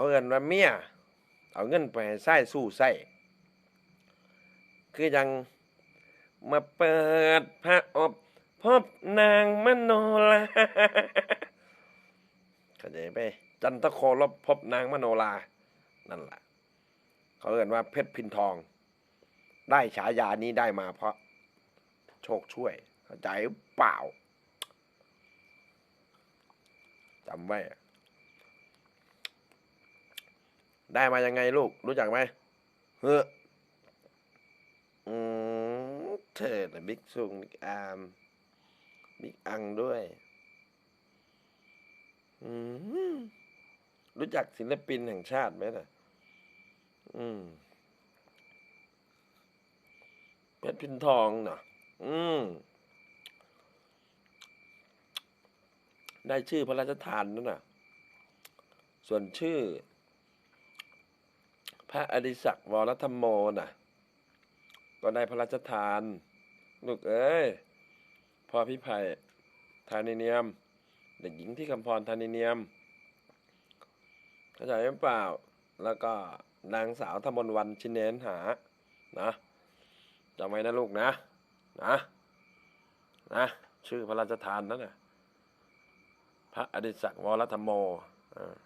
เขาเอินว่าเมียเอาเงินไปให้ไส้สู้ไส้คือยังมาเปิดพระอบพบนางมโนลาเข้าใจไป จันทโคลบพบนางมโนลา นั่นแหละเขาเอินว่าเพชรพินทอง ได้ฉายานี้ได้มาเพราะ โชคช่วย เข้าใจเปล่าจำไว้ ได้มายังไงลูก รู้จักไหมเฮ้ออืมเธอนะบิ๊กซุงบิ๊กอามบิ๊กอังด้วยอืมรู้จักศิลปินแห่งชาติไหมน่ะอืมเพชรพินทองเนาะอืมได้ชื่อพระราชทานนั่นน่ะ ส่วนชื่อ พระอดิศักดิ์วรธรรมโมน่ะ ก็ได้พระราชทาน ลูกเอ้ยพ่อพิภัยธานิเนียม เด็กหญิงที่คำพรธานิเนียมเข้าใจหรือเปล่า แล้วก็นางสาวธมนวันชินเนนหา นะจำไว้นะลูกนะ นะ นะ ชื่อพระราชทานนั่นน่ะพระอดิศักดิ์วรธรรมโมอ่า